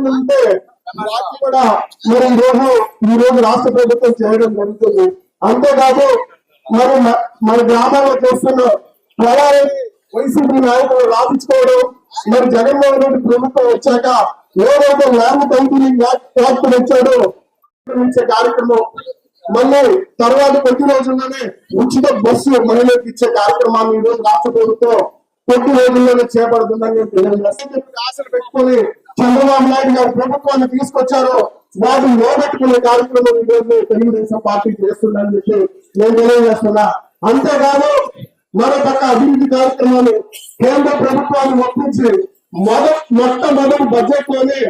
ఆలోచన ఉంటే కూడా మరి ఈ రోజు ఈ రోజు రాష్ట్ర ప్రభుత్వం చేయడం జరుగుతుంది. అంతేకాదు మరి మన గ్రామాల్లో చేస్తున్న ప్రళాలని వైసీపీ నాయకులు రాపించుకోవడం మరి జగన్మోహన్ రెడ్డి ప్రభుత్వం వచ్చాక ఏదైతే ల్యాండ్ టైటిలింగ్ యాక్ట్ వచ్చాడో నిర్వహించే కార్యక్రమం మళ్ళీ తర్వాత కొద్ది రోజుల్లోనే ఉచిత బస్సు మహిళలకు ఇచ్చే కార్యక్రమాన్ని ఈ రోజు రాష్ట్ర ప్రభుత్వం కొద్ది రోజుల్లోనే చేపడుతుందని నేను ఆశలు పెట్టుకొని చంద్రబాబు నాయుడు గారు ప్రభుత్వాన్ని తీసుకొచ్చారో వాటిని లోబెట్టుకునే కార్యక్రమం ఈ రోజు తెలుగుదేశం పార్టీ చేస్తుందని చెప్పి నేను తెలియజేస్తున్నా. అంతేకాదు మరొక అభివృద్ధి కార్యక్రమాలు కేంద్ర ప్రభుత్వాన్ని ఒప్పించి మొదటి మొట్టమొదటి బడ్జెట్లోనే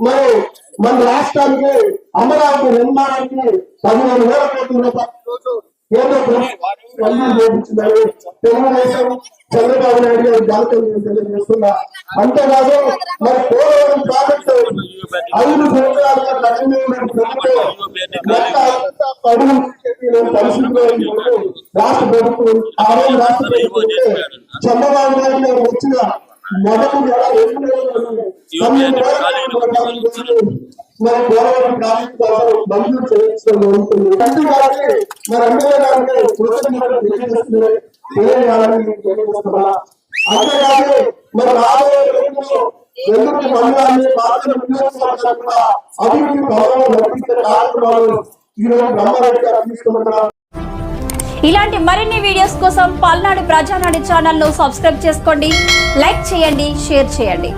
మరి మన రాష్ట్రానికి అమరావతి నిర్మాణానికి పదిహేను వేల కోట్ల రూపాయలు కేంద్ర ప్రభుత్వం చేయించిందని తెలుగుదేశం చంద్రబాబు నాయుడు గారు జాతకం తెలియజేస్తున్నా అంతేకాదు మరి పోలవరం ప్రాజెక్టు ఐదు సంవత్సరాలుగా లక్ష్మీనారాయణ ప్రభుత్వం పడుగు పరిస్థితిలో రాష్ట్ర ప్రభుత్వం ఆ రోజు రాష్ట్ర ప్రభుత్వం చంద్రబాబు నాయుడు గారు వచ్చిన మొదటి నెల రెండు నెలలు తొమ్మిది వేల కోసం మంజూరు చేయించడం జరుగుతుంది మరి ఎమ్మెల్యే గారికి కృతజ్ఞతలు తెలియజేయాలని తెలియజేస్తున్నా. అంతేకాదు రాబోయే రోజుల్లో ఎందుకు మండలాన్ని అభివృద్ధి గౌరవం కార్యక్రమాలు బ్రహ్మారెడ్డి గారు తీసుకుంటున్నారు. ఇలాంటి మరిన్ని వీడియోస్ కోసం పల్నాడు ప్రజానాడు ఛానల్ను సబ్స్క్రైబ్ చేసుకోండి లైక్ చేయండి షేర్ చేయండి.